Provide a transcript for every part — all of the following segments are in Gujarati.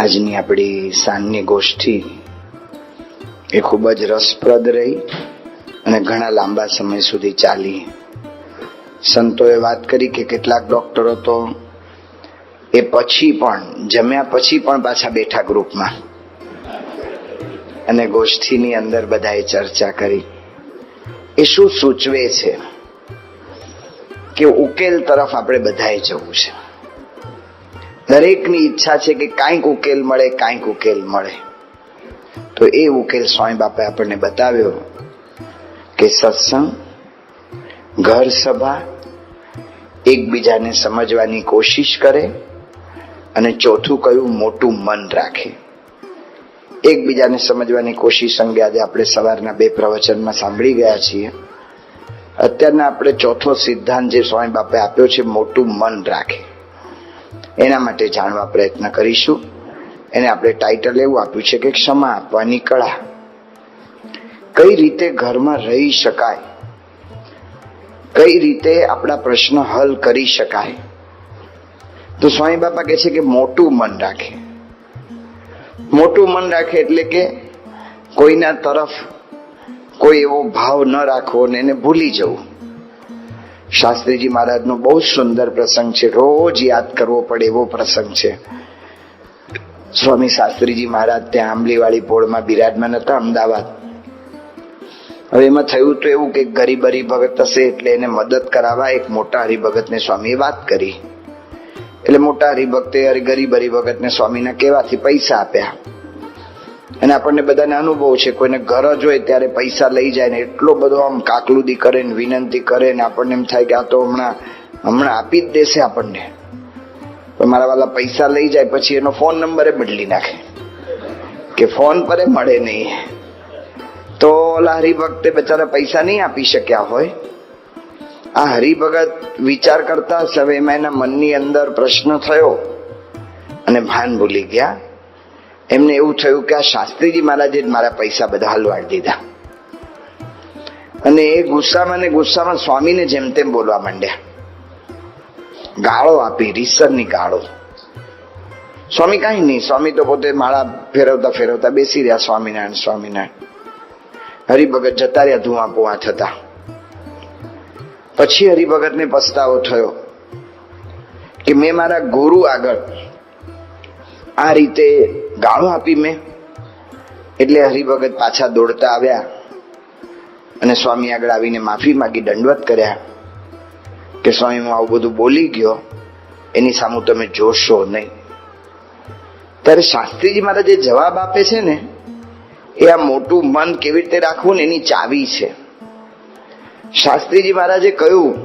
આજની આપણી સાંજની ગોષ્ઠી એ ખૂબ જ રસપ્રદ રહી અને ઘણા લાંબા સમય સુધી ચાલી. સંતોએ વાત કરી કે કેટલાક ડોક્ટરો તો એ પછી પણ, જમ્યા પછી પણ પાછા બેઠા ગ્રુપમાં. અને ગોષ્ઠીની અંદર બધાએ ચર્ચા કરી. એ શું સૂચવે છે કે ઉકેલ તરફ આપણે બધાએ જવું છે? દરેકની ઈચ્છા છે કે કાંઈક ઉકેલ મળે, કાંઈક ઉકેલ મળે. તો એ ઉકેલ સ્વામી બાપાએ આપણને બતાવ્યો કે સત્સંગ, ઘર સભા એકબીજાને સમજવાની કોશિશ કરે અને ચોથું કયું, મોટું મન રાખે. એકબીજાને સમજવાની કોશિશ અંગે આજે આપણે સવારના બે પ્રવચનમાં સાંભળી ગયા છીએ. અત્યારના આપણે ચોથો સિદ્ધાંત જે સ્વામી બાપે આપ્યો છે, મોટું મન રાખે. એના માટે જાણવા પ્રયત્ન કરીશું. એને આપણે ટાઇટલ એવું આપ્યું છે કે ક્ષમા આપવાની કળા. કઈ રીતે ઘરમાં રહી શકાય? કઈ રીતે આપણા પ્રશ્ન હલ કરી શકાય? તો સ્વામી બાપા કહે છે કે મોટું મન રાખે. મોટું મન રાખે એટલે કે કોઈના તરફ કોઈ એવો ભાવ ન રાખવો ને એને ભૂલી જવું. શાસ્ત્રીજી મહારાજનો બહુ સુંદર પ્રસંગ છે. રોજ યાદ કરવો પડે એવો પ્રસંગ છે. સ્વામી શાસ્ત્રીજી મહારાજ ત્યાં આંબલીવાળી પોળમાં બિરાજમાન હતા અમદાવાદ. હવે એમાં થયું તો એવું કે ગરીબ હરિભગત હશે એટલે એને મદદ કરાવવા એક મોટા હરિભગતને સ્વામીએ વાત કરી. એટલે મોટા હરિભક્તે ગરીબ હરિભગતને સ્વામીના કહેવાથી પૈસા આપ્યા. અને આપણને બધાને અનુભવ છે, કોઈને ઘર જ હોય ત્યારે પૈસા લઈ જાય ને એટલો બધો આમ કાકલુદી કરે ને વિનંતી કરે ને આપણને એમ થાય કે આ તો હમણાં હમણાં આપી જ દેશે આપણને. પણ મારા વાલા પૈસા લઈ જાય પછી એનો ફોન નંબરે બદલી નાખે. કે ફોન પર મળે નહીં. તો ઓલા હરિભક્તે બચારા પૈસા નહીં આપી શક્યા હોય. આ હરિભગત વિચાર કરતા હવે એમાં એના મનની અંદર પ્રશ્ન થયો અને ભાન ભૂલી ગયા. એમને એવું થયું કે આ શાસ્ત્રીજી મહારાજે જ મારા પૈસા બધા હલવાડી દીધા. અને એ ગુસ્સામાં ને ગુસ્સામાં સ્વામીને જેમ તેમ બોલવા માંડ્યા. ગાળો આપી, રીસરની ગાળો. સ્વામી કાંઈ નહીં, સ્વામી તો પોતે માળા ફેરવતા ફેરવતા બેસી રહ્યા, સ્વામિનારાયણ સ્વામિનારાયણ. હરિભગત જતા રહ્યા ધુઆ પુઆ થતા. પછી હરિભગતને પસ્તાવો થયો કે મેં મારા ગુરુ આગળ આ રીતે ગાળો આપી મેં. એટલે હરિભગત પાછા દોડતા આવ્યા અને સ્વામી આગળ આવીને માફી માંગી, દંડવત કર્યા કે, સ્વામી, હું આવું બધું બોલી ગયો, એની સામે તમે જોશો નહીં. ત્યારે શાસ્ત્રીજી મારા જે જવાબ આપે છે ને, એ આ મોટું મન કેવી રીતે રાખવું ને એની ચાવી છે. શાસ્ત્રીજી મહારાજે કહ્યું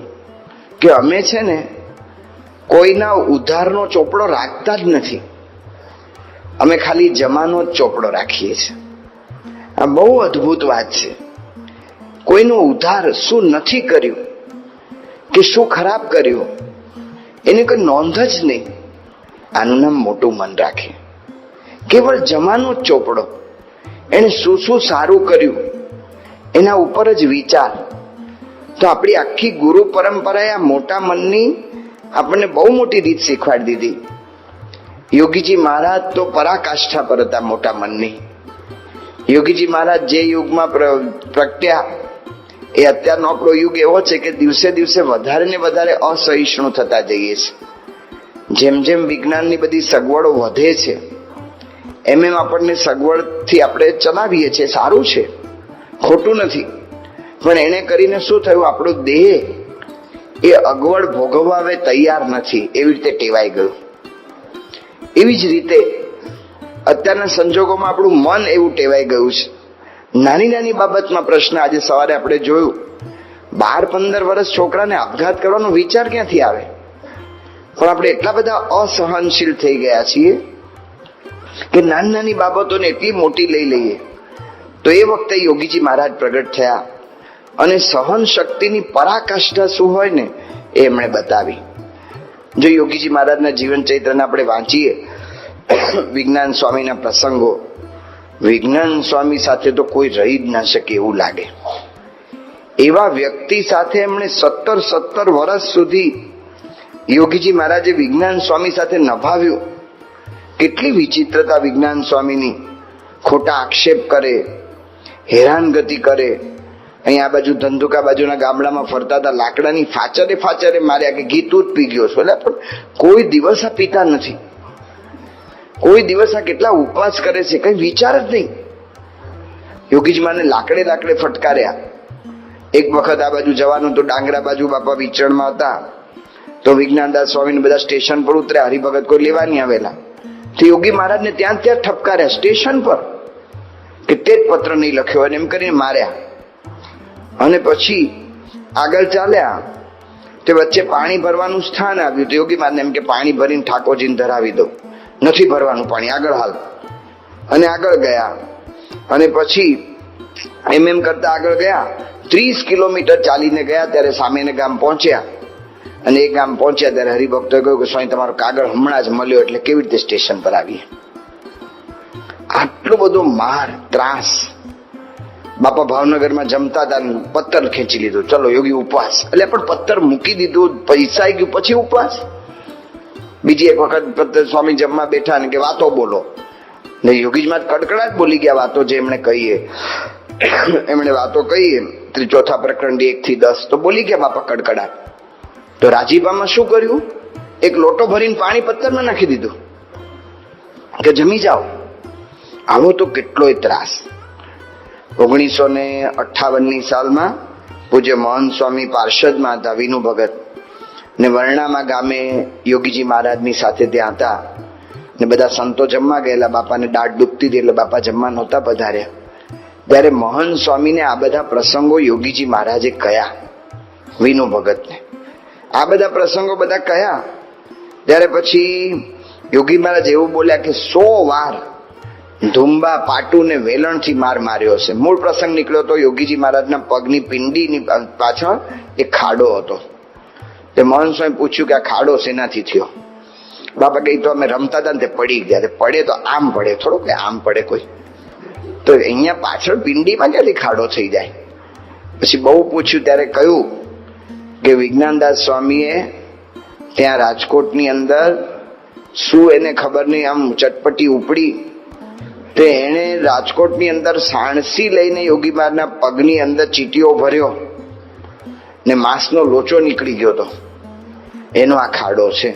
કે, અમે છે ને કોઈના ઉધારનો ચોપડો રાખતા જ નથી. અમે ખાલી જમાનો જ ચોપડો રાખીએ છીએ. આ બહુ અદ્ભુત વાત છે. કોઈનો ઉધાર શું નથી કર્યું કે શું ખરાબ કર્યું, એને કોઈ નોંધ જ નહીં. આનું નામ મોટું મન રાખે. કેવળ જમાનો જ ચોપડો. એને શું શું સારું કર્યું, એના ઉપર જ વિચાર. તો આપણી આખી ગુરુ પરંપરાએ આ મોટા મનની આપણને બહુ મોટી રીત શીખવાડી દીધી. યોગીજી મહારાજ તો પરાકાષ્ઠા પર હતા મોટા મનની. યોગીજી મહારાજ જે યુગમાં પ્રગટ્યા, એ અત્યારનો આપણો યુગ એવો છે કે દિવસે દિવસે વધારે ને વધારે અસહિષ્ણુ થતા જઈએ છે. જેમ જેમ વિજ્ઞાનની બધી સગવડો વધે છે, એમ એમ આપણને સગવડથી આપણે ચલાવીએ છીએ, સારું છે, ખોટું નથી. પણ એને કરીને શું થયું? આપણો દેહ એ અગવડ ભોગવવા હવે તૈયાર નથી, એવી રીતે ટેવાઈ ગયું. એવી જ રીતે અત્યારના સંજોગોમાં આપણું મન એવું ટેવાઈ ગયું છે. નાની નાની બાબતમાં પ્રશ્ન આજે સવારે આપણે જોયું. બાર પંદર વર્ષ છોકરાને આપઘાત કરવાનો વિચાર ક્યાંથી આવે? પણ આપણે એટલા બધા અસહનશીલ થઈ ગયા છીએ કે નાની નાની બાબતોને એટલી મોટી લઈ લઈએ. તો એ વખતે યોગીજી મહારાજ પ્રગટ થયા અને સહન શક્તિની પરાકાષ્ઠા શું હોય ને એ એમણે બતાવી. જો યોગીજી મહારાજના જીવન ચરિત્રને આપણે વાંચીએ, વિજ્ઞાન સ્વામીના પ્રસંગો, વિજ્ઞાન સ્વામી સાથે તો કોઈ રહી જ ના શકે એવું લાગે. એવા વ્યક્તિ સાથે એમણે સત્તર સત્તર વર્ષ સુધી યોગીજી મહારાજે વિજ્ઞાન સ્વામી સાથે નભાવ્યું. કેટલી વિચિત્રતા વિજ્ઞાન સ્વામીની. ખોટા આક્ષેપ કરે, હેરાનગતિ કરે અહીંયા આ બાજુ ધંધુકા બાજુના ગામડામાં ફરતા હતા. લાકડાની ફાચરે ફાચરે માર્યા કે ઘી તું જ પી ગયો છો. એટલે પણ કોઈ દિવસ આ પીતા નથી. કોઈ દિવસ આ કેટલા ઉપવાસ કરે છે, કઈ વિચાર જ નહીં. યોગીજીમાને લાકડે લાકડે ફટકાર્યા. એક વખત આ બાજુ જવાનું તો ડાંગરા બાજુ બાપા વિચરણમાં હતા. તો વિજ્ઞાનદાસ સ્વામીને બધા સ્ટેશન પર ઉતર્યા. હરિભગત કોઈ લેવા નહીં આવેલા. તો યોગી મહારાજને ત્યાં ત્યાં ઠપકાર્યા. સ્ટેશન પર. કે તે જ પત્ર નહીં લખ્યો અને એમ કરીને માર્યા. અને પછી આગળ ચાલ્યા તે વચ્ચે પાણી ભરવાનું સ્થાન આવ્યું. તો યોગી મહારાજને એમ કે પાણી ભરીને ઠાકોરજીને ધરાવી દો નથી ભરવાનું પાણી. આગળ હાલ. અને આગળ ગયા. અને પછી એમ એમ કરતા આગળ ગયા. ત્રીસ કિલોમીટર ચાલીને ગયા ત્યારે સામેને ગામ પહોંચ્યા. અને એ ગામ પહોંચ્યા ત્યારે હરિભક્તોએ કહ્યું કે સ્વામી, તમારો કાગળ હમણાં જ મળ્યો એટલે કેવી રીતે સ્ટેશન પર આવીએ? આટલો બધો માર, ત્રાસ બાપા ભાવનગરમાં જમતા હતા પથ્થર ખેંચી લીધું. ચલો, યોગી, ઉપવાસ. એટલે પણ પત્તર મૂકી દીધું પૈસા ગયું, પછી ઉપવાસ? બીજી એક વખત પત્તર સ્વામી જમવા બેઠા ને કે વાતો બોલો. ને યોગીજમાં કડકડાટ બોલી ગયા વાતો જે એમણે કહીએ. એમણે વાતો કહીએ. ચોથા પ્રકરણ એક થી દસ. તો બોલી ગયા બાપા કડકડાટ. તો રાજીપામાં શું કર્યું? એક લોટો ભરીને પાણી પથ્થરમાં નાખી દીધું. કે જમી જાઓ. આવો તો કેટલોય ત્રાસ. ઓગણીસો ને અઠ્ઠાવનની સાલમાં પૂજ્ય મોહન સ્વામી પાર્ષદમાં હતા વિનુ ભગત. ને વર્ણામાં ગામે યોગીજી મહારાજની સાથે ત્યાં હતા. ને બધા સંતો જમવા ગયેલા, બાપાને દાઢ દુખતી હતી એટલે બાપા જમવા નહોતા પધાર્યા. ત્યારે મોહન સ્વામીને આ બધા પ્રસંગો યોગીજી મહારાજે કયા, વિનુ ભગતને. આ બધા પ્રસંગો બધા કયા? ત્યારે પછી યોગી મહારાજ એવું બોલ્યા કે સો વાર ધુંબા પાટુને વેલણથી માર માર્યો છે. મૂળ પ્રસંગ નીકળ્યો હતો યોગીજી મહારાજના પગની પિંડીની પાછળ એક ખાડો હતો. તે મોહન પૂછ્યું કે આ ખાડો શેનાથી થયો? બાપા કહી તો અમે રમતા હતા ને તે પડી ગયા. તે પડે તો આમ પડે. થોડો કે આમ પડે કોઈ. તો અહીંયા પાછળ પિંડીમાં ક્યાંથી ખાડો થઈ જાય. પછી બહુ પૂછ્યું ત્યારે કહ્યું કે વિજ્ઞાનદાસ સ્વામીએ ત્યાં રાજકોટની અંદર શું એને ખબર નહીં, આમ ચટપટી ઉપડી તે એણે રાજકોટની અંદર સાણસી લઈને યોગી મહારાજના પગની અંદર ચીટીઓ ભર્યો ને માંસનો લોચો નીકળી ગયો તો. એનો આ ખાડો છે.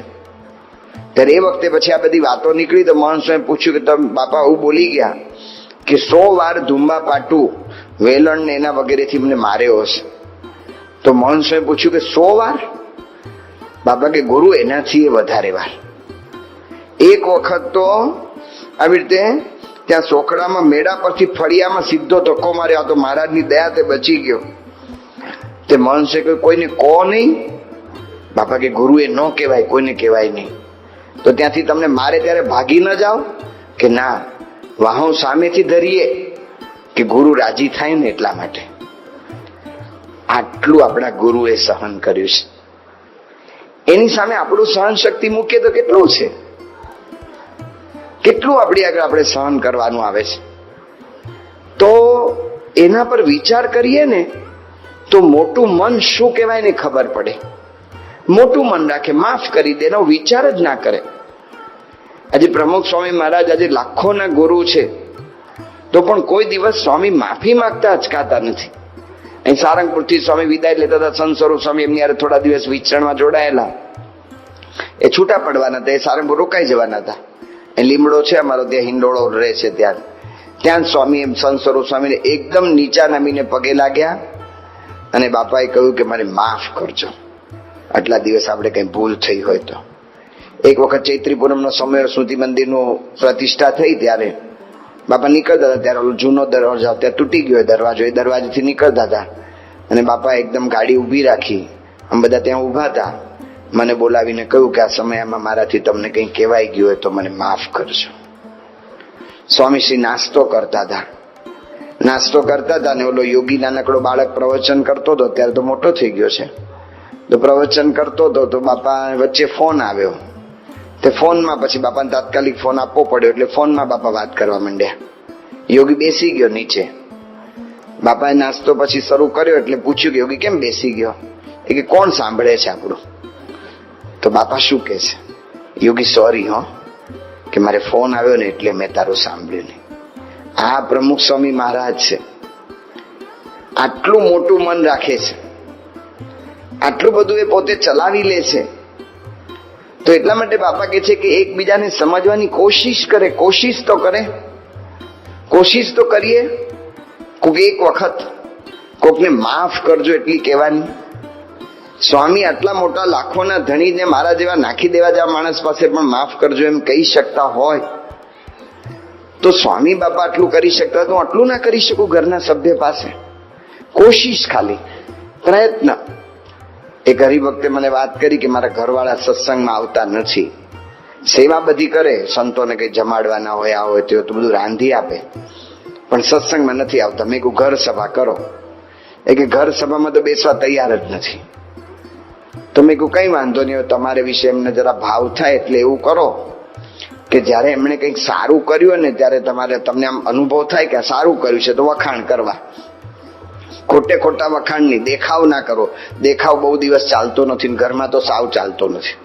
ત્યારે એ વખતે પછી આ બધી વાતો નીકળી તો સ્વામી પૂછ્યું કે તમે બાપા હું બોલી ગયા કે સો વાર ધુંબા પાટું વેલણ ને એના વગેરેથી મને માર્યો હશે. તો મોહન સ્વામી પૂછ્યું કે સો વાર? બાપા કે ગુરુ એનાથી એ વધારે વાર. એક વખત તો આવી રીતે ત્યાં સોખડામાં મેળા પરથી ફળિયામાં સીધો ધક્કો માર્યો. તો મહારાજની દયા તે બચી ગયો. તે મનસે કહ્યું, કોઈને કહો નહીં. બાપા કે ગુરુ એ ન કહેવાય, કોઈને કહેવાય નહીં. તો ત્યાંથી તમને મારે ત્યારે ભાગી ન જાઓ કે ના, વાહો સામેથી ધરીએ કે ગુરુ રાજી થાય ને એટલા માટે. આટલું આપણા ગુરુએ સહન કર્યું છે. એની સામે આપણું સહન શક્તિ મૂકીએ તો કેટલું છે? કેટલું આપણી આગળ આપણે સહન કરવાનું આવે છે? તો એના પર વિચાર કરીએ ને, તો મોટું મન શું કહેવાય ને ખબર પડે. મોટું મન રાખે, માફ કરી દે, એનો વિચાર જ ના કરે. આજે પ્રમુખ સ્વામી મહારાજ આજે લાખોના ગુરુ છે. તો પણ કોઈ દિવસ સ્વામી માફી માંગતા અચકાતા નથી. અહીં સારંગપુરથી સ્વામી વિદાય લેતા હતા, સંત સ્વરૂપ સ્વામી એમની યારે થોડા દિવસ વિચરણમાં જોડાયેલા. એ છૂટા પડવાના હતા, એ સારંગપુર રોકાઈ જવાના હતા. લીમડો છે, અમારો ત્યાં હિંડોળો રહે છે ત્યાં. ત્યાં સ્વામી એમ સંત સ્વરૂપ સ્વામીને એકદમ નીચા નમીને પગે લાગ્યા અને બાપાએ કહ્યું કે મને માફ કરજો. આટલા દિવસ આપણે કંઈ ભૂલ થઈ હોય તો. એક વખત ચૈત્રી પૂનમનો સમય સ્મૃતિ મંદિરનું પ્રતિષ્ઠા થઈ ત્યારે બાપા નીકળતા હતા, ત્યારે જૂનો દરવાજો ત્યાં તૂટી ગયો દરવાજો એ દરવાજેથી નીકળતા હતા. અને બાપા એકદમ ગાડી ઊભી રાખી. આમ બધા ત્યાં ઊભા હતા. મને બોલાવીને કહ્યું કે આ સમયમાં મારાથી તમને કંઈ કહેવાય ગયું હોય તો મને માફ કરજો. સ્વામીશ્રી નાસ્તો કરતા હતા. નાસ્તો કરતા હતા ને ઓલો યોગી નાનકડો બાળક પ્રવચન કરતો હતો ત્યારે તો મોટો થઈ ગયો છે. તો પ્રવચન કરતો હતો તો બાપા વચ્ચે ફોન આવ્યો. તે ફોનમાં પછી બાપાને તાત્કાલિક ફોન આપવો પડ્યો એટલે ફોનમાં બાપા વાત કરવા માંડ્યા. યોગી બેસી ગયો નીચે. બાપાએ નાસ્તો પછી શરૂ કર્યો એટલે પૂછ્યું કે યોગી કેમ બેસી ગયો? એ કે કોણ સાંભળે છે આપણું? તો બાપા શું કે છે? યોગી સોરી હો, કે મારે ફોન આવ્યો ને એટલે મેં તારું સાંભળ્યું નહીં. આ પ્રમુખ સ્વામી મહારાજ છે. આટલું મોટું મન રાખે છે. આટલું બધું એ પોતે ચલાવી લે છે. તો એટલા માટે બાપા કહે છે કે એકબીજાને સમજવાની કોશિશ કરે, કોશિશ તો કરે. કોશિશ તો કરીએ. કોઈક એક વખત કોકને માફ કરજો એટલી કહેવાની. સ્વામી આટલા મોટા લાખોના ધણીને મારા જેવા નાખી દેવા જેવા માણસ પાસે પણ માફ કરજો એમ કહી શકતા હોય. તો સ્વામી બાપા આટલું કરી શકતા તો આટલું ના કરી શકું ઘરના સભ્ય પાસે? કોશિશ ખાલી. પ્રયત્ન. એક હરિભક્તે મને વાત કરી કે મારા ઘરવાળા સત્સંગમાં આવતા નથી. સેવા બધી કરે, સંતોને કઈ જમાડવાના હોય, આ હોય, તો બધું રાંધી આપે. પણ સત્સંગમાં નથી આવતા. મેં કહું ઘર સભા કરો. એ કે, ઘર સભામાં તો બેસવા તૈયાર જ નથી. તો મેં કહ્યું કંઈ વાંધો નહીં તમારે વિશે એમને જરા ભાવ થાય એટલે એવું કરો. કે જ્યારે એમણે કંઈક સારું કર્યું ને ત્યારે તમારે તમને આમ અનુભવ થાય કે સારું કર્યું છે, તો વખાણ કરવા. ખોટે ખોટા વખાણ નહીં, દેખાવ ના કરો. દેખાવ બહુ દિવસ ચાલતો નથી ઘરમાં તો સાવ ચાલતો નથી.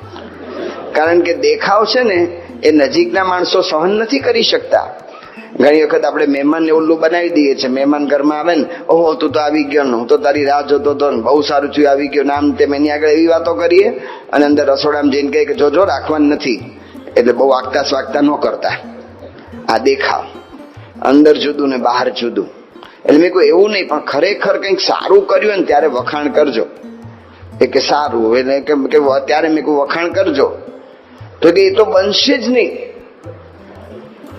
કારણ કે દેખાવ છે ને, એ નજીકના માણસો સહન નથી કરી શકતા. ઘણી વખત આપણે મહેમાનને ઉલ્લુ બનાવી દઈએ છીએ. મહેમાન ઘરમાં આવે ને, ઓહો, તું તો આવી ગયો ને, હું તો તારી રાહ જોતો હતો ને, બહુ સારું થયું, આવી ગયો. નામ તેમ એની આગળ એવી વાતો કરીએ અને અંદર રસોડામાં જઈને કહે કે જોજો રાખવાનું નથી. એટલે બહુ આગતા સ્વાગતા ન કરતા. આ દેખાવ. અંદર જુદું ને બહાર જુદું. એટલે મેં કોઈ એવું નહીં, પણ ખરેખર કંઈક સારું કર્યું ને, ત્યારે વખાણ કરજો. એ કે, સારું. એટલે કે ત્યારે મેં કોઈ વખાણ કરજો. તો કે, એ તો બનશે જ નહીં.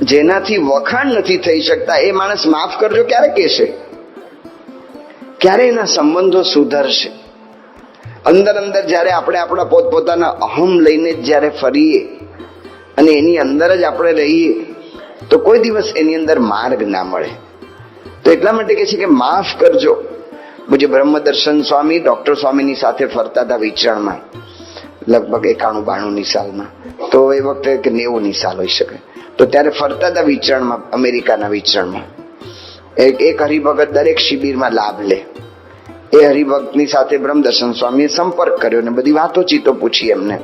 જેનાથી વખાણ નથી થઈ શકતા, એ માણસ માફ કરજો, ક્યારે કહેશે? ક્યારે એના સંબંધો સુધરશે? અંદર અંદર જ્યારે આપણે આપણા પોતપોતાના અહમ લઈને જ જ્યારે ફરીએ અને એની અંદર જ આપણે રહીએ, તો કોઈ દિવસ એની અંદર માર્ગ ના મળે. તો એટલા માટે કહે છે કે માફ કરજો. મુજબ બ્રહ્મદર્શન સ્વામી ડોક્ટર સ્વામીની સાથે ફરતા હતા વિચરણમાં લગભગ એકાણું બાણું ની સાલમાં તો એ વખતે કે નેવું ની સાલ હોઈ શકે. તો ત્યારે ફરતા હતા વિચરણમાં, અમેરિકાના વિચરણમાં. એક એક હરિભગત દરેક શિબિરમાં લાભ લે. એ હરિભક્તની સાથે બ્રહ્મદર્શન સ્વામીએ સંપર્ક કર્યો ને બધી વાતો ચીતો પૂછી એમને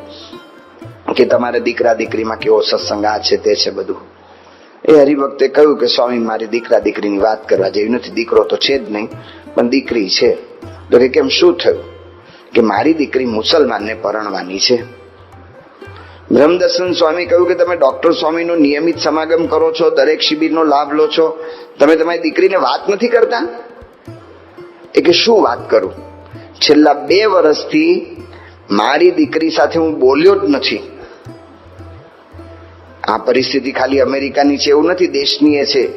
કે તમારે દીકરા દીકરીમાં કેવો સત્સંગ આ છે, તે છે બધું. એ હરિભક્તે કહ્યું કે સ્વામી, મારી દીકરા દીકરીની વાત કરવા જેવી નથી, દીકરો તો છે જ નહીં, પણ દીકરી છે. તો કે કેમ શું થયું? કે મારી દીકરી મુસલમાનને પરણવાની છે. બ્રહ્મદર્શન સ્વામી કહ્યું કે તમે ડોક્ટર સ્વામીનો નિયમિત સમાગમ કરો છો, દરેક શિબિરનો લાભ લો છો. તમે તમારી દીકરીને વાત નથી કરતા? એ કે શું વાત કરું? છેલ્લા બે વર્ષથી મારી દીકરી સાથે હું બોલ્યો જ નથી. આ પરિસ્થિતિ ખાલી અમેરિકાની છે, એવું નથી, દેશની એ છે.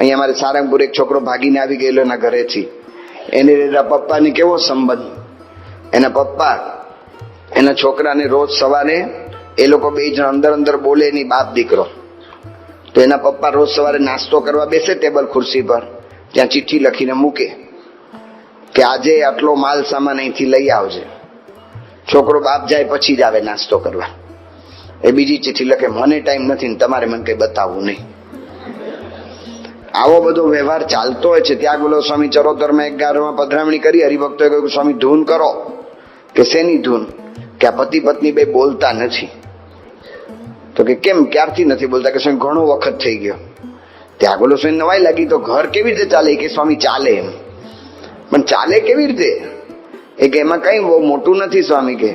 અહીંયા અમારે સારંગપુર એક છોકરો ભાગીને આવી ગયેલો એના ઘરેથી. એને એના પપ્પાને કેવો સંબંધ? એના પપ્પા, એના છોકરાને રોજ સવારે એ લોકો બે જણ અંદર અંદર બોલે એની બાપ દીકરો. તો એના પપ્પા રોજ સવારે નાસ્તો કરવા બેસે ટેબલ ખુરશી પર. ત્યાં ચિઠ્ઠી લખીને મૂકે કે આજે આટલો માલ સામાન અહીંથી લઈ આવજે. છોકરો બાપ જાય પછી જ આવે નાસ્તો કરવા. એ બીજી ચિઠ્ઠી લખે, મને ટાઈમ નથી ને તમારે મને કઈ બતાવવું નહીં. આવો બધો વ્યવહાર ચાલતો હોય છે. ત્યાં બોલો, સ્વામી ચરોતરમાં એક ગારમાં પધરામણી કરી. હરિભક્તોએ કહ્યું, સ્વામી, ધૂન કરો. કે શેની ધૂન? કે આ પતિ પત્ની બે બોલતા નથી. તો કે કેમ ક્યારથી નથી બોલતા? કે સ્વામી ઘણો વખત થઈ ગયો. ત્યાં બોલો, સ્વામી, નવાઈ લાગી તો ઘર કેવી રીતે ચાલે? કે સ્વામી, ચાલે એમ. પણ ચાલે કેવી રીતે? એ કે, એમાં કઈ બહુ મોટું નથી સ્વામી કે.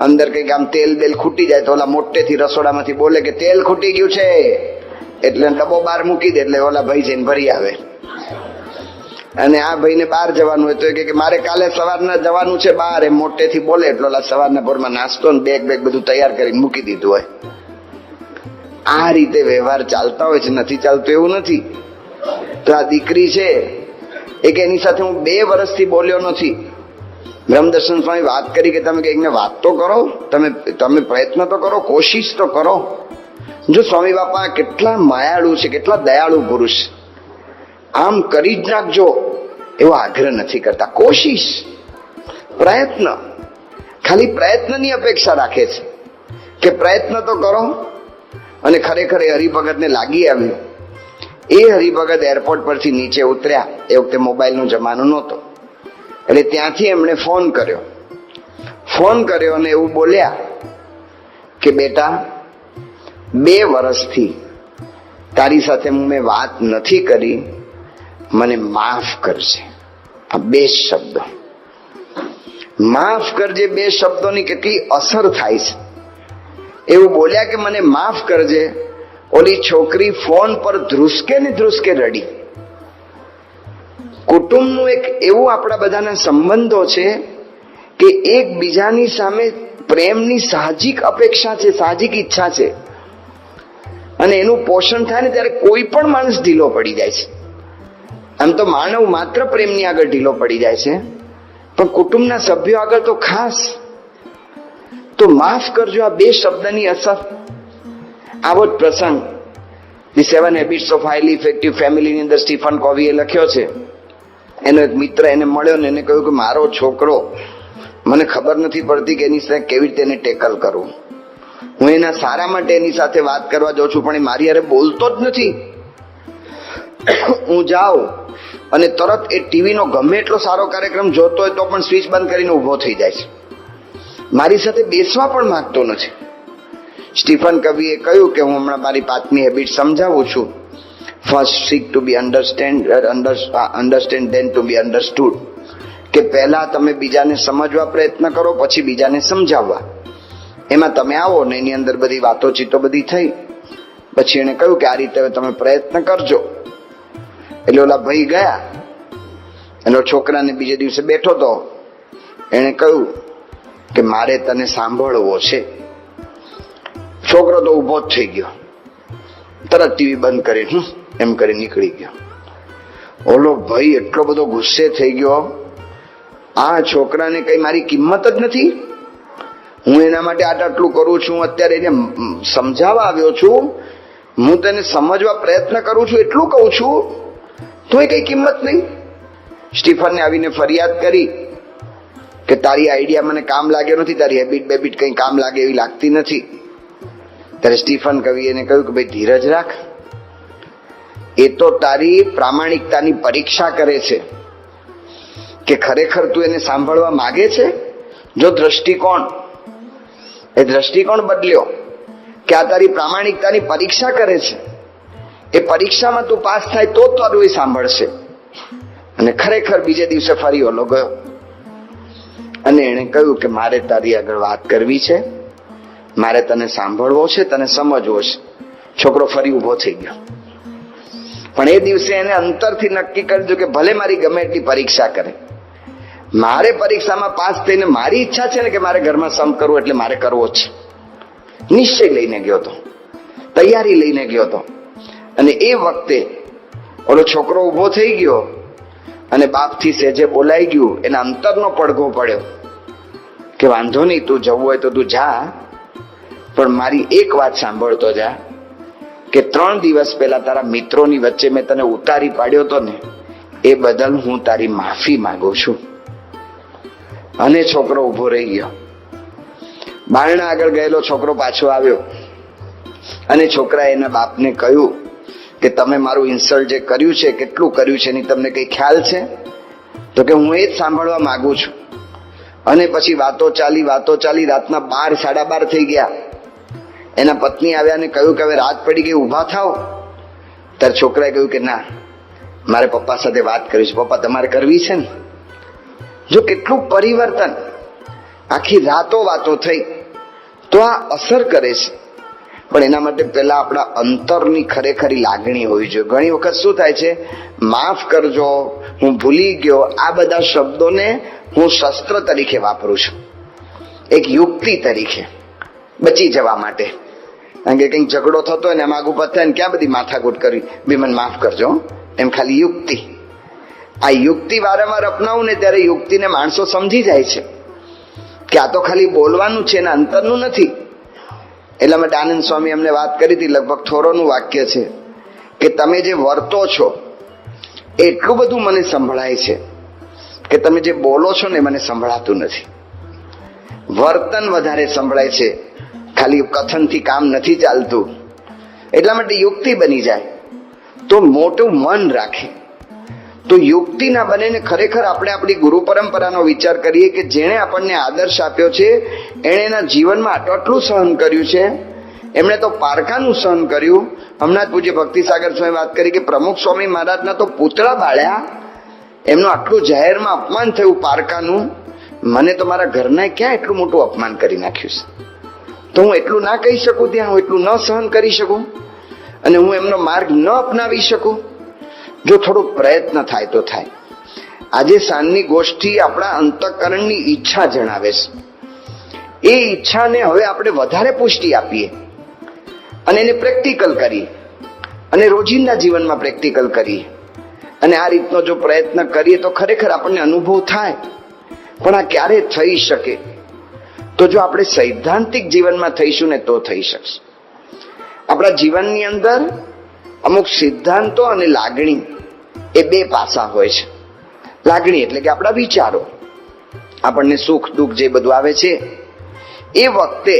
અંદર કંઈક આમ તેલ બેલ ખૂટી જાય તો ઓલા મોટેથી રસોડામાંથી બોલે કે, તેલ ખૂટી ગયું છે. એટલે ડબ્બો બહાર મૂકી દે એટલે ઓલા ભાઈ જઈને ભરી આવે. અને આ ભાઈને બહાર જવાનું હોય તો એ કે મારે કાલે સવારના જવાનું છે બહાર. એ મોટેથી બોલે, એટલો સવારના ભોરમાં નાસ્તો ને બેગ બેગ બધું તૈયાર કરીને મૂકી દીધું હોય. આ રીતે વ્યવહાર ચાલતા હોય છે, નથી ચાલતું એવું નથી. તો આ દીકરી છે, એ કે એની સાથે હું બે વર્ષથી બોલ્યો નથી. બ્રહ્મદર્શન સ્વામી વાત કરી કે તમે કંઈકને વાત તો કરો, તમે તમે પ્રયત્ન તો કરો, કોશિશ તો કરો. જો સ્વામી બાપા કેટલા માયાળુ છે, કેટલા દયાળુ પુરુષ. આમ કરી જ નાખજો એવો આગ્રહ નથી કરતા. કોશિશ, પ્રયત્ન. ખાલી પ્રયત્નની અપેક્ષા રાખે છે કે પ્રયત્ન તો કરો અને ખરેખર એ હરિભગતને લાગી આવ્યું. એ હરિભગત એરપોર્ટ પરથી નીચે ઉતર્યા. એ વખતે મોબાઈલનો જમાનો નહોતો. એટલે ત્યાંથી એમણે ફોન કર્યો. ફોન કર્યો અને એવું બોલ્યા કે બેટા, બે વર્ષથી તારી સાથે મેં વાત નથી કરી. મને માફ કરજે. આ બે શબ્દો. માફ કરજે બે શબ્દોની કેટલી અસર થાય છે. એવું બોલ્યા કે મને માફ કરજે, ઓલી છોકરી ફોન પર ધ્રુસકે ને ધ્રુસકે રડી. કુટુંબનું એક એવું આપણા બધાના સંબંધો છે કે એકબીજાની સામે પ્રેમની સાહજિક અપેક્ષા છે, સાહજિક ઈચ્છા છે. અને એનું પોષણ થાય ને ત્યારે કોઈ પણ માણસ ઢીલો પડી જાય છે. આમ તો માનવ માત્ર પ્રેમની આગળ ઢીલો પડી જાય છે. પણ કુટુંબના સભ્યો આગળ તો ખાસ. તો માફ કરજો આ બે શબ્દની અસર. આવો જ પ્રસંગ. The seven habits of highly effective ફેમિલીની અંદર સ્ટીફન કોવીએ લખ્યો છે. એનો એક મિત્ર એને મળ્યો ને એને કહ્યું કે મારો છોકરો, મને ખબર નથી પડતી કે એની સાથે કેવી રીતે એને ટેકલ કરવું હું એના સારા માટે એની સાથે વાત કરવા જાઉં છું, પણ એ મારી હારે બોલતો જ નથી. હું જાઉં. અને તરત એ ટીવીનો ગમે એટલો સારો કાર્યક્રમ જોતો હોય તો પણ સ્વિચ બંધ કરીને ઊભો થઈ જાય છે. મારી સાથે બેસવા પણ માંગતો નથી. સ્ટીફન કવિએ કહ્યું કે હું હમણાં મારી પાંચમી હેબિટ સમજાવું છું. First seek to be understand understand then to be understood કે પહેલા તમે બીજાને સમજવા પ્રયત્ન કરો, પછી બીજાને સમજાવવા. એમાં તમે આવો ને એની અંદર બધી વાતો ચીતો બધી થઈ. પછી એણે કહ્યું કે આ રીતે તમે પ્રયત્ન કરજો. એટલે ઓલા ભાઈ ગયા. એનો છોકરાને બીજે દિવસે બેઠો તો એને કહ્યું કે મારે તને સાંભળવો છે. છોકરો તો ઊભો જ થઈ ગયો. તરત ટીવી બંધ કરી હું એમ કરી નીકળી ગયો. ઓલો ભાઈ એટલો બધો ગુસ્સે થઈ ગયો, આ છોકરાને કઈ મારી કિંમત જ નથી? હું એના માટે આટ આટલું કરું છું, અત્યારે એને સમજાવવા આવ્યો છું, હું તેને સમજવા પ્રયત્ન કરું છું, એટલું કહું છું તો એ કઈ કિંમત નહીં. સ્ટીફનને આવીને ફરિયાદ કરી કે તારી આઈડિયા મને કામ લાગ્યો નથી, તારી હેબિટ બેબિટ કંઈ કામ લાગે એવી લાગતી નથી. ત્યારે સ્ટીફન કવિ એને કહ્યું કે ભાઈ ધીરજ રાખ. એ તો તારી પ્રામાણિકતાની પરીક્ષા કરે છે કે ખરેખર તું એને સાંભળવા માગે છે? જો દ્રષ્ટિકોણ, એ દ્રષ્ટિકોણ બદલ્યો કે આ તારી પ્રામાણિકતાની પરીક્ષા કરે છે. એ પરીક્ષામાં તું પાસ થાય તો તારું એ સાંભળશે. અને ખરેખર બીજે દિવસે ફરી ઓલો ગયો. અને એણે કહ્યું કે મારે તારી આગળ વાત કરવી છે. મારે તને સાંભળવો છે, તને સમજવો છે. છોકરો ફરી ઊભો થઈ ગયો. પણ એ દિવસે એને અંતરથી નક્કી કરજો કે ભલે મારી ગમે એટલી પરીક્ષા કરે. મારે પરીક્ષામાં પાસ થઈને મારી ઈચ્છા છે ને કે મારે ઘરમાં સમ કરવું એટલે મારે કરવો જ છે. નિશ્ચય લઈને ગયો તો તૈયારી લઈને ગયો તો અને એ વખતે ઓલો છોકરો ઊભો થઈ ગયો અને બાપથી સેજે બોલાઈ ગયું. એના અંતરનો પડઘો પડ્યો કે વાંધો નહીં, તું જવું હોય તો તું જા. પણ મારી એક વાત સાંભળતો જા કે ત્રણ દિવસ પહેલા તારા મિત્રોની વચ્ચે મેં તને ઉતારી પાડ્યો તો ને, એ બદલ હું તારી માફી માંગુ છું. અને છોકરો ઊભો રહી ગયો. બારણા આગળ ગયેલો છોકરો પાછો આવ્યો અને છોકરાએ એના બાપને કહ્યું કે તમે મારું ઇન્સલ્ટ જે કર્યું છે, કેટલું કર્યું છે, એની તમને કઈ ખ્યાલ છે? તો કે હું એ જ સાંભળવા માંગુ છું. અને પછી વાતો ચાલી વાતો ચાલી, રાતના બાર, સાડા બાર થઈ ગયા. એના પત્ની આવ્યા અને કહ્યું કે હવે રાત પડી ગઈ, ઊભા થાવ. ત્યારે છોકરાએ કહ્યું કે ના, મારે પપ્પા સાથે વાત કરવી છે. પપ્પા, તમારે કરવી છે ને? જો કેટલું પરિવર્તન. આખી રાતો વાતો થઈ. તો આ અસર કરે છે. પણ એના માટે પહેલા આપણા અંતરની ખરેખરી લાગણી હોવી જોઈએ. ઘણી વખત શું થાય છે? માફ કરજો, હું ભૂલી ગયો. આ બધા શબ્દોને હું શસ્ત્ર તરીકે વાપરું છું. એક યુક્તિ તરીકે બચી જવા માટે. કારણ કે કંઈક ઝઘડો થતો હોય ને એમ આગુ પથાય ને, ક્યાં બધી માથાકૂટ કરી બી મને માફ કરજો એમ ખાલી યુક્તિ. આ યુક્તિ વારંવાર અપનાવું ને ત્યારે યુક્તિને માણસો સમજી જાય છે. કે આ તો ખાલી બોલવાનું છે ને અંતરનું નથી. એટલા માટે આનંદ સ્વામી અમને વાત કરી હતી, લગભગ થોરોનું વાક્ય છે કે તમે જે વર્તો છો, એટલું બધું મને સંભળાય છે કે તમે જે બોલો છો ને મને સંભળાતું નથી. વર્તન વધારે સંભળાય છે, ખાલી કથનથી કામ નથી ચાલતું. એટલા માટે યુક્તિ બની જાય. તો મોટું મન રાખે. તો યુક્તિ ના બને ને ખરેખર આપણે આપણી ગુરુ પરંપરાનો વિચાર કરીએ કે જેણે આપણને આદર્શ આપ્યો છે, એણે એના જીવનમાં આટલું સહન કર્યું છે. એમણે તો પારકાનું સહન કર્યું. હમણાં જ પૂજ્ય ભક્તિસાગર સ્વામી વાત કરી કે પ્રમુખ સ્વામી મહારાજના તો પૂતળા બાળ્યા. એમનું આટલું જાહેરમાં અપમાન થયું પારકાનું. મને તો મારા ઘરના ક્યાં એટલું મોટું અપમાન કરી નાખ્યું છે? તો હું એટલું ના કહી શકું ત્યાં, હું એટલું ન સહન કરી શકું? અને હું એમનો માર્ગ ન અપનાવી શકું? જો થોડો પ્રયત્ન થાય તો થાય. આજે સાંજની ગોષ્ઠી આપણા અંતઃકરણની ઈચ્છા જણાવે છે. એ ઈચ્છાને હવે આપણે વધારે પુષ્ટિ આપીએ અને એને પ્રેક્ટિકલ કરીએ અને રોજિંદા જીવનમાં પ્રેક્ટિકલ કરીએ. અને આ રીતનો જો પ્રયત્ન કરીએ તો ખરેખર આપણને અનુભવ થાય. પણ આ ક્યારે થઈ શકે? તો જો આપણે સૈદ્ધાંતિક જીવનમાં થઈશું ને તો થઈ શકશે. આપણા જીવનની અંદર અમુક સિદ્ધાંતો અને લાગણી એ બે પાસા હોય છે. લાગણી એટલે કે આપણા વિચારો. આપણને સુખ, દુઃખ જે બધું આવે છે, એ વખતે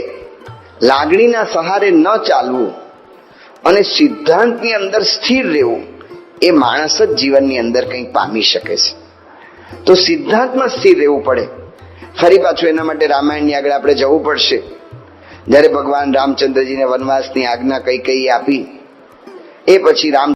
લાગણીના સહારે ન ચાલવું અને સિદ્ધાંતની અંદર સ્થિર રહેવું એ માણસ જ જીવનની અંદર કંઈક પામી શકે છે. તો સિદ્ધાંતમાં સ્થિર રહેવું પડે. ફરી પાછું એના માટે રામાયણની આગળ આપણે જવું પડશે. જ્યારે ભગવાન રામચંદ્રજીને વનવાસની આજ્ઞા કઈ કઈ આપી, એ પછી રામ